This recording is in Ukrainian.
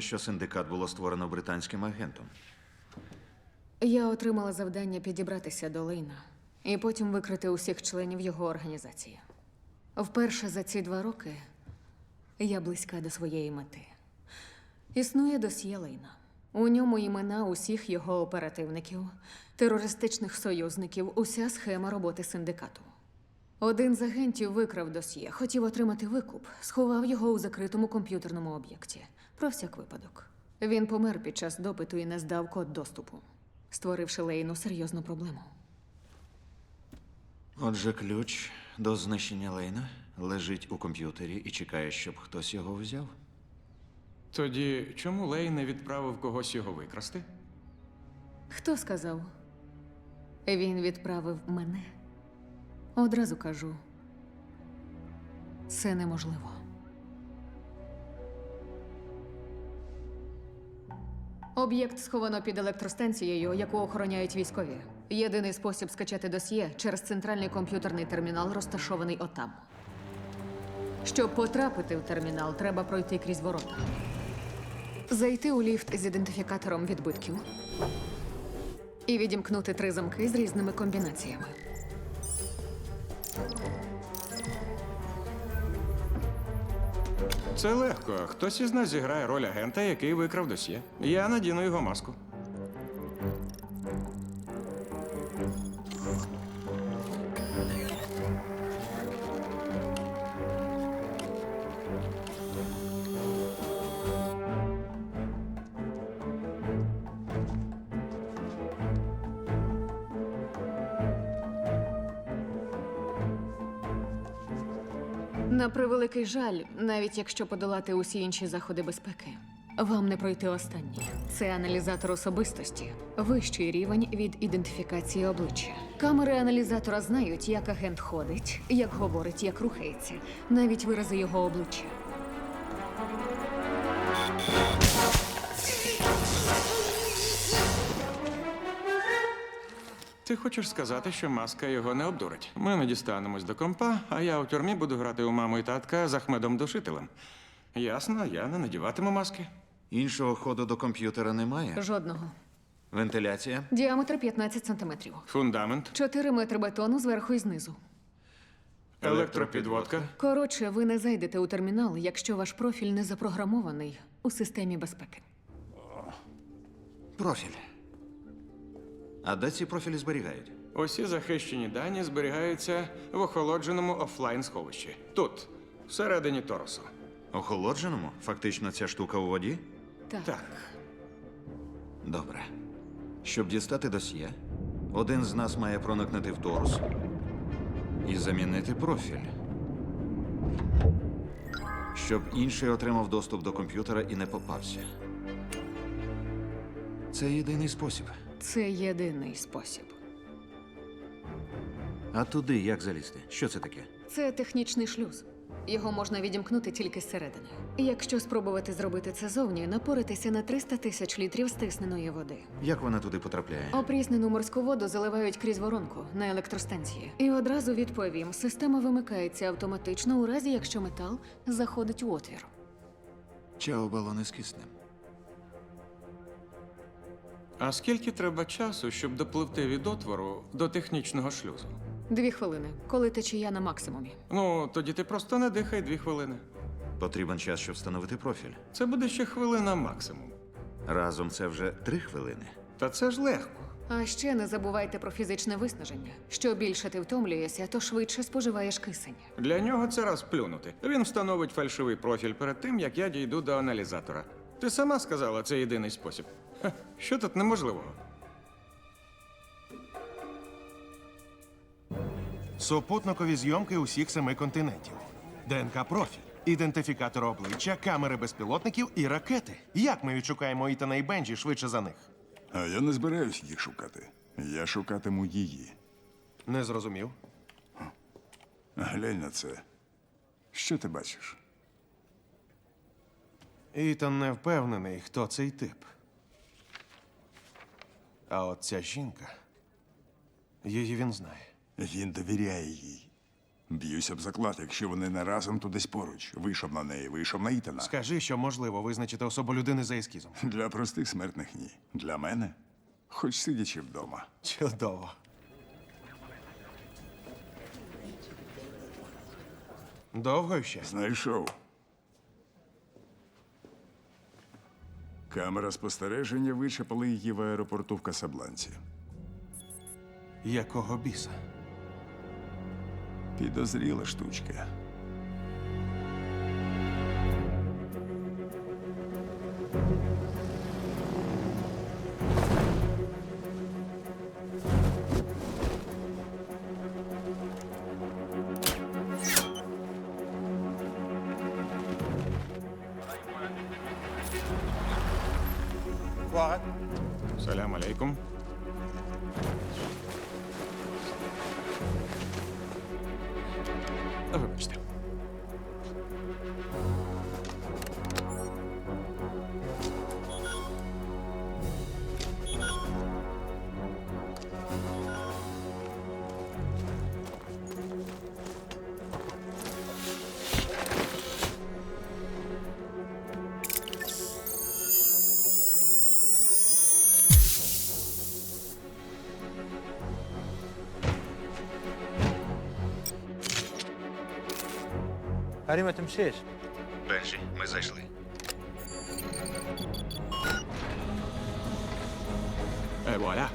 що синдикат було створено британським агентом. Я отримала завдання підібратися до Лейна і потім викрити усіх членів його організації. Вперше за ці два роки я близька до своєї мети. Існує досьє Лейна. У ньому імена усіх його оперативників, терористичних союзників, уся схема роботи синдикату. Один з агентів викрав досьє, хотів отримати викуп, сховав його у закритому комп'ютерному об'єкті. Про всяк випадок. Він помер під час допиту і не здав код доступу, створивши Лейну серйозну проблему. Отже, ключ до знищення Лейна лежить у комп'ютері і чекає, щоб хтось його взяв. Тоді чому Лей не відправив когось його викрасти? Хто сказав? Він відправив мене. Одразу кажу. Це неможливо. Об'єкт сховано під електростанцією, яку охороняють військові. Єдиний спосіб скачати досьє через центральний комп'ютерний термінал, розташований отам. Щоб потрапити в термінал, треба пройти крізь ворота. Зайти у ліфт з ідентифікатором відбитків і відімкнути три замки з різними комбінаціями. Це легко. Хтось із нас зіграє роль агента, який викрав досьє. Я надіну його маску. На превеликий жаль, навіть якщо подолати усі інші заходи безпеки, вам не пройти останній. Це аналізатор особистості, вищий рівень від ідентифікації обличчя. Камери аналізатора знають, як агент ходить, як говорить, як рухається, навіть вирази його обличчя. Ти хочеш сказати, що маска його не обдурить. Ми не дістанемось до компа, а я у тюрмі буду грати у маму і татка з Ахмедом Душителем. Ясно, я не надіватиму маски. Іншого ходу до комп'ютера немає. Жодного. Вентиляція. Діаметр 15 сантиметрів. Фундамент, 4 метри бетону зверху і знизу. електропідводка. Коротше, ви не зайдете у термінал, якщо ваш профіль не запрограмований у системі безпеки. Профіль. А де ці профілі зберігають? Усі захищені дані зберігаються в охолодженому офлайн сховищі. Тут, всередині торосу. Охолодженому? Фактично ця штука у воді? Так. Так. Добре. Щоб дістати досьє, один з нас має проникнути в торус і замінити профіль. Щоб інший отримав доступ до комп'ютера і не попався. Це єдиний спосіб. Це єдиний спосіб. А туди як залізти? Що це таке? Це технічний шлюз. Його можна відімкнути тільки зсередини. Якщо спробувати зробити це зовні, напоритися на 300 тисяч літрів стисненої води. Як вона туди потрапляє? Опріснену морську воду заливають крізь воронку на електростанції. І одразу відповім: система вимикається автоматично у разі, якщо метал заходить у отвір. Чао балони з киснем. А скільки треба часу, щоб допливти від отвору до технічного шлюзу? Дві хвилини, коли течія на максимумі. Ну, тоді ти просто не дихай дві хвилини. Потрібен час, щоб встановити профіль. Це буде ще хвилина максимум. Разом це вже три хвилини. Та це ж легко. А ще не забувайте про фізичне виснаження. Що більше ти втомлюєшся, то швидше споживаєш кисень. Для нього це раз плюнути. Він встановить фальшивий профіль перед тим, як я дійду до аналізатора. Ти сама сказала, це єдиний спосіб. Ха, що тут неможливого? Супутникові зйомки усіх семи континентів. ДНК профіль, ідентифікатор обличчя, камери безпілотників і ракети. Як ми відшукаємо Ітана і Бенджі швидше за них? А я не збираюсь їх шукати. Я шукатиму її. Не зрозумів. Глянь на це. Що ти бачиш? Ітан не впевнений, хто цей тип. А от ця жінка. Її він знає. Він довіряє їй. Б'юся б заклад, якщо вони не разом, то десь поруч. Вийшов на неї, вийшов на Ітана. Скажи, що можливо визначити особу людини за ескізом. Для простих смертних ні. Для мене, хоч сидячи вдома. Чудово. Довго ще? Знайшов. Камера спостереження вичепала її в аеропорту в Касабланці. Якого біса? Підозріла штучка. fuara. Selam aleyküm. Öpün. Arima tu mexes? Benji, mas é Ashley. É, bora.